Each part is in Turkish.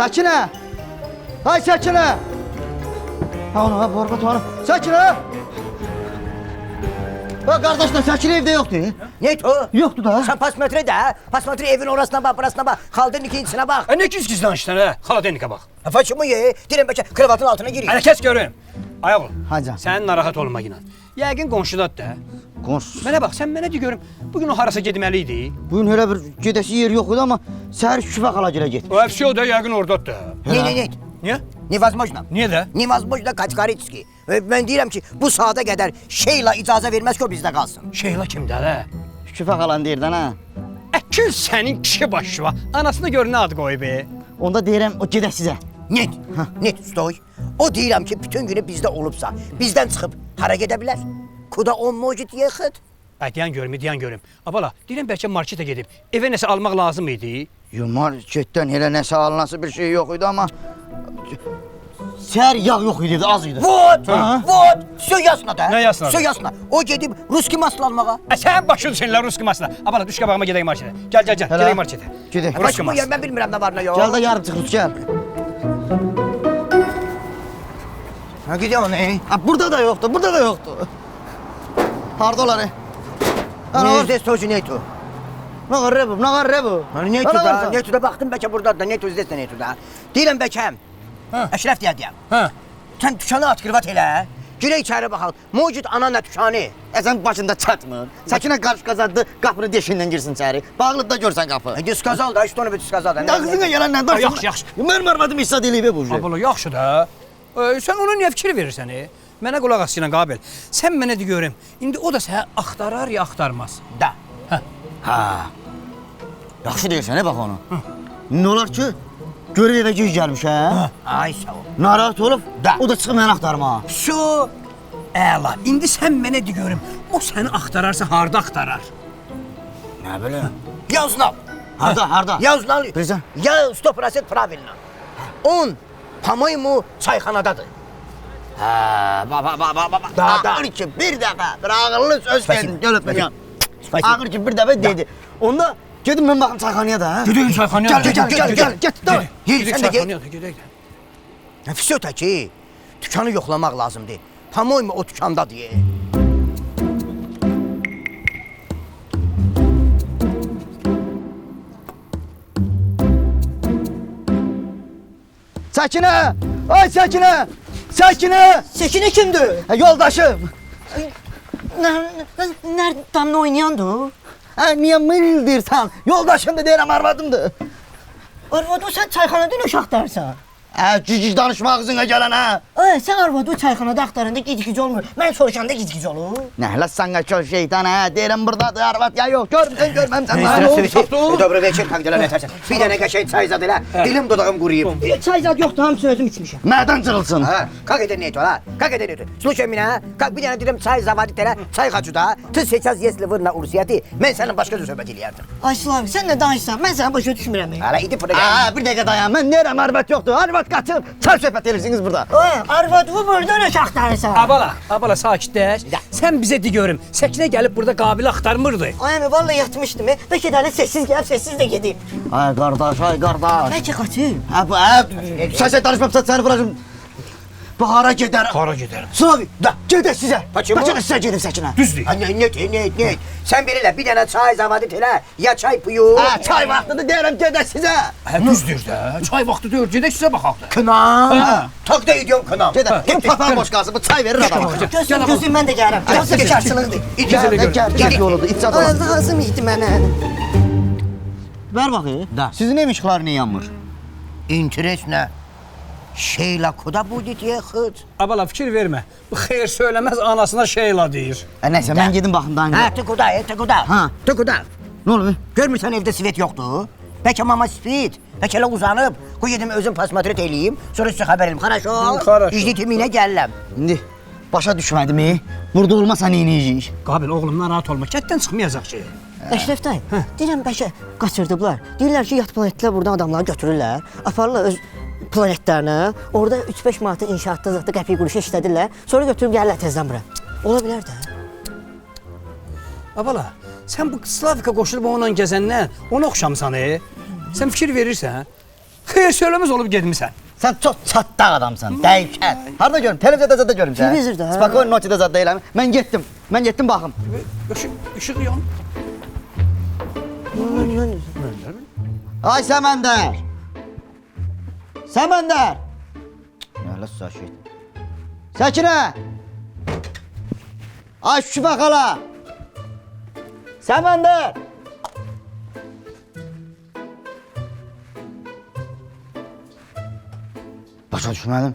Sakine! Hay Sakine! Ha onu ha Borbat onu. Sakine! Ha kardeşler Sakine evde yoktu. Ne o? Yoktu da. Sen pasmetre de ha. Pasmetre evin orasına bak, burasına bak. Kaldırın ikincisine bak. E ne giz giz danıştın ha? Xaladenikə bax. Façımı ye. Diren beçe kravatın altına giriyor. Hələ kəs görüm. Ayaq ol. Hacı. Sən narahat olma inan. Yəqin qonşudadır da. Kons. Mənə bax, sən mənə de görüm. Bugün o harasa getməli idi. Bugün öyle bir gedəsi yer yok idi ama səhər şüfə xalacıra getmiş. O hepsi o da yəqin oradadır da. Ne ne ne? Niyə? Невозможно. Niyə də? Невозможно категорически. Ve Ben diyorum ki bu sahada kadar şeyla icazə vermez ki o bizde kalsın. Şeyla kimdə də? Şüfə xalan deyirdən ha. Əkil sənin kişi başı var. Anasını gör nə ad qoyub. e? Onda deyirəm o gedək sizə. Net. Net stoy. O diyorum ki bütün günü bizde olupsa bizden çıkıp hara gidebilir. Kuda on mucit yekhet. E, diyen görüm, diyen görüm. Abala, diyelim belki markete gidip eve nesi almak lazım idi. Yo, marketten hele nesi alınası bir şey yok idi ama... Seher yağ yok idi, az idi. Vot, vot, söy yasna da. Ne yasna? Söy yasna. O gidip Ruski masla almağa. E, sen başın seninle Ruski masla. Abala, düş kabağıma gidelim markete. Gel, gel, gel, Hele. gidelim markete. Gidelim. E, Ruski masla. Ben bilmirəm ne var ne yok. Gel de yarın çık Rus, gel. Ha gidiyor ne? Ha burada da yoktu, burada da yoktu. Harda olar? Ha, ne var? Nezde stoji netu. Ne var bu? Ne var bu? Hani netu da, netu da baktım belki burada da netu izlesin netu da. Diyelim bekem. Ha. Eşref diye diyem. Hə. Sen tuşanı at kırvat hele. Gire içeri bakalım. Mucit ananla. E sen başında çatmır. Sakine qarşı kazandı, qapını deşindən girsin içəri. Bağlı da görsən qapı. E, Düz kazal da işte onu bir düz kazal da. Kızına gelen ne Ha, yaxşı, yaxşı. Mən marmadım hissa deyilib bu. Abala yaxşı da. Ə, sən ona niyə fikir verirsən? E? Mənə qulaq as Sinan Qabil. Sən mənə de görüm. İndi o da səni axtarar ya axtarmaz. Da. Ha. Yaxşı deyirsən, he bax onu. Ne olar ki? Görüb evə gec gəlmiş hə? Ay sağ ol. Narahat olub, Da. o da çıxıb məni axtarma. Şu Əla. İndi sən mənə de görüm. O səni axtararsa harda axtarar? Nə bilim. Я узнал. Harda, harda? Я узнал. Приза. Я сто процент правильно. Он, по-моему, çayxanadadır. Ha, ba ba ba ba ba. Da, da. Ağırçı bir defa. Bir ağırlı söz verdim. Gel öpmeyeceğim. Ağırçı bir defa dedi. Onda Gidelim ben bakayım çayhaneye de ha. Gidelim çayhaneye Gel gel gel gel gel. Tamam. Gidelim çayhaneye de gidelim. Nefis öteki. Dükkanı yoklamak lazımdı. Tam oyma o dükkanda diye. Sakine! Ay Sakine! Səkinə! Sekine kimdi? Ha, yoldaşım. Nerede damla oynayandı o? Ha, niyə mırıldirsən? Yoldaşım da deyirəm, arvadımdır. Arvadu sen çayxanadan uşaq dersən. Hə, cici danışmaq üzünə gələn hə. Ay, sen arvadu çayxanada axtaranda gic-gic olmur. Mən soruşanda gic-gic olur. Nəhlə sənə kör şeytan hə, deyirəm burdadır arvad ya yox, görmüsən, görməmsən. Neyse, Nə oldu? söyle. Dobro veçer kankalar yetersen. Bir tane kaşe çay zat hele. Dilim dudağım kuruyup. Bir çay zad yoxdur, hamısı özüm içmişəm. Mədən cırılsın. Ha, как это нет, а? Как это нет? Слушай меня, как bir tane dedim çay zavadi tele, çay хочу da. Ты сейчас если вы на урсiyati, ben senin başka bir söhbət eləyərdim. Ay Slavi, sən nə danışsan? Mən səni başa düşmürəm. Hala idi burada gel. Aa, bir dəqiqə dayan. Mən deyirəm arvad yoxdur. Arvad qaçıb. Çay söhbət edirsiniz burada. Ay, arvadu buradan uşaq dersən. Abala, abala sakitləş. Sən bizə de görüm. Səkinə gəlib burada Qabil axtarmırdı. Ay, əmi, vallahi yatmışdım. Bəlkə də sessiz gəlib, sessiz də gedib. Ay qardaş, ay qardaş. Bəlkə qaçıb. Hə, bu, hə, səsə danışmamsa səni vuracam. Bahara gider. Kara gider. Sabi da gider size. Paçı mı? Paçı size gidelim saçına. Düzdü. Anne net net net. Sen biriyle bir tane çay zamadı tela. Ya çay puyu. Ha çay vaxtıdır deyirəm gider size. Hə düzdür də. Çay vaxtı deyir gedək sizə baxaq da. Kınam. Tak da ediyorum kınam. Gider. Git papağan boş qalsın. Bu çay verir adama. Gözüm gözüm mən də gəlirəm. Gözüm keçərçilikdir. İddia gəl gəl yoludur. İddia. Lazım idi mənə. Ver bakayım. Da. Sizin ev işğalar niye yanmır? İnteres ne? Şeyla kuda bu diye xıç. Abala fikir vermə. Bu xeyir söyləməz anasına şeyla deyir. Hə, nəsə mən gedim baxım daha. Ha, tıkuda, e, tıkuda. Ha. Tıkuda. Nə olur? Görmürsən evdə svet yoxdur? Bəlkə mama svet. Bəlkə elə uzanıb. Qoy gedim özüm pasmatret eləyim. Sonra sizə xəbər elim. Xaraşo. Xaraşo. İcditiminə gələm. İndi başa düşmədim. Burada olmasa nə edəcəyik? Qabil oğlum narahat olma. Kətdən çıxmayacaq şey. Əşrəf dayı, deyirəm bəlkə qaçırdıblar. Deyirlər ki, yat planetlər buradan adamları götürürlər, aparırlar öz planetlərinə. Orada 3-5 manatı inşaatda zətdə qəpik quruşu işlədirlər. Sonra götürüb gəlirlər tezdən bura. Ola bilər də. Abala, sən bu Slavika qoşulub onunla gəzəndən ona oxşamısan, e? Sən fikir verirsən? Xeyr söyləməz olub getmisən. Sən çox çatdaq adamsan, dəyişən. Harda görüm? Televizorda zada görüm sən. Televizorda, hə. Spokon notida zada deyiləm. Mən getdim. Mən getdim baxım. İşıq, işıq yan. Ay Səməndər. Səməndər. Yalı sakit. Səkinə. Ay Şübə xala. Səməndər. Başa düşmədim.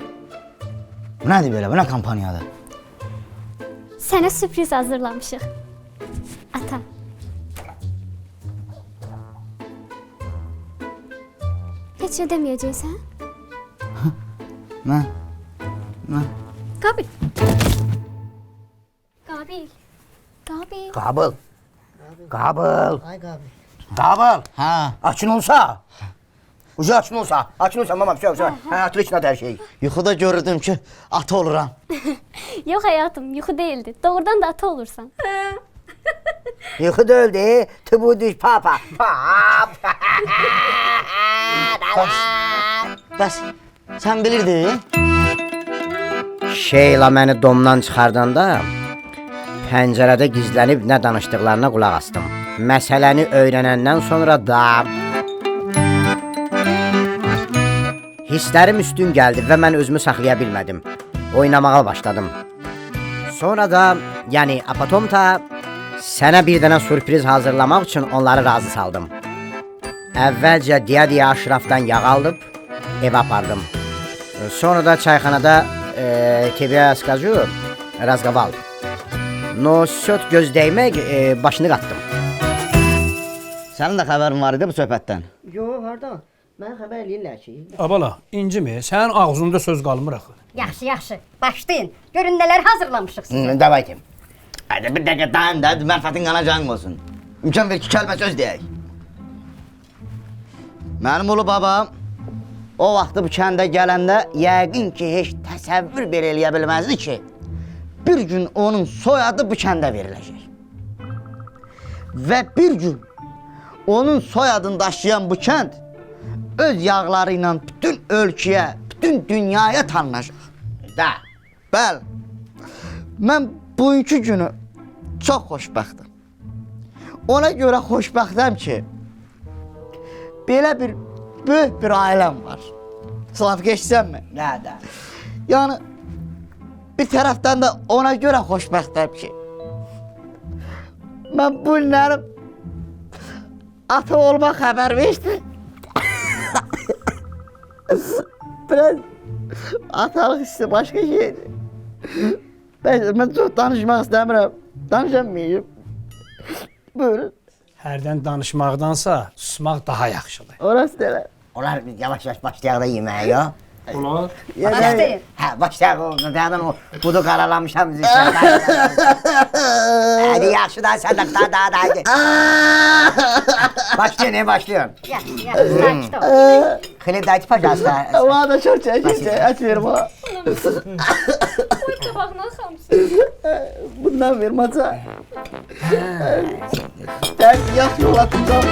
Bu nədir belə? Bu nə kampaniyadır? Sənə sürpriz hazırlamışıq. Ata. Heç nə deməyəcəksən? Nə? Qabil. Qabil. Qabil. Kabul. Kabul. Ay qabi. Kabul. Hə. Açın olsa. Ucu açın olsa. Açın olsa mamam şey olsa. Ha atlı her şey. Yuxuda görürdüm ki, ata oluram. Yox həyatım, yuxu deyildi. Doğrudan da ata olursan. Yıkı da öldü. Tıbu düş papa. Pap. Bəs sən bilirdin? Şeyla məni domdan çıxardanda pəncərədə gizlənib nə danışdıqlarına qulaq asdım. Məsələni öyrənəndən sonra da hisslərim üstün gəldi və mən özümü saxlaya bilmədim. Oynamağa başladım. Sonra da, yəni Apatomta sənə bir dənə sürpriz hazırlamaq üçün onları razı saldım. Əvvəlcə deyə-deyə Aşrafdan yağ alıb evə apardım. Sonra da çayxanada e, тебе скажу, разговал. Но söt göz dəymək e, başını qatdım. Sənin də xəbərin var idi bu söhbətdən. Yo, harda? Mən xəbər eləyirlər ki, Abala, incimi, sənin ağzında söz qalmır axı. Yaxşı, yaxşı. Başlayın. Görün nələr hazırlamışıq sizə. Hı, Davaydım. Hadi bir dəqiqə dayan da, mənfətin qanacağın olsun. İmkan ver ki, kəlmə söz deyək. Mənim ulu babam o vaxtı bu kəndə gələndə yəqin ki, heç təsəvvür belə eləyə bilməzdi ki, bir gün onun soyadı bu kəndə veriləcək. Və bir gün onun soyadını daşıyan bu kənd öz yağları ilə bütün ölkəyə, bütün dünyaya tanınacaq. Da. Bəli. Mən bugünkü günü çox xoşbəxtəm. Ona görə xoşbəxtəm ki, belə bir böyük bir ailəm var. Slav geçsənmi? Nə da. Yəni bir tərəfdən də ona görə xoşbəxtəm ki, mən bu günlərim ata olma xəbər verdim. Biraz atalıq hissi başqa şeydir. Ben, ben çok danışmak istemiyorum. Danışamayayım. Buyurun. Hərdən danışmaqdansa susmaq daha yaxşıdır. Orası da Onlar biz yavaş yavaş başlayaq da yeməyə ya. Olar. Başlayın. Hə, başlayaq o. Nədən o budu qaralamışam bizi. Hadi yaxşı da sən də da da da. hadi. Başlayın, ne başlayın? Yaxşı, yaxşı. Sakit ol. Xilib dayı pajasta. Bana da çok çeşitli. Aç ver bana. Qoy qabağına xamsın. Bundan ver maça. Ben yapı yolatacağım.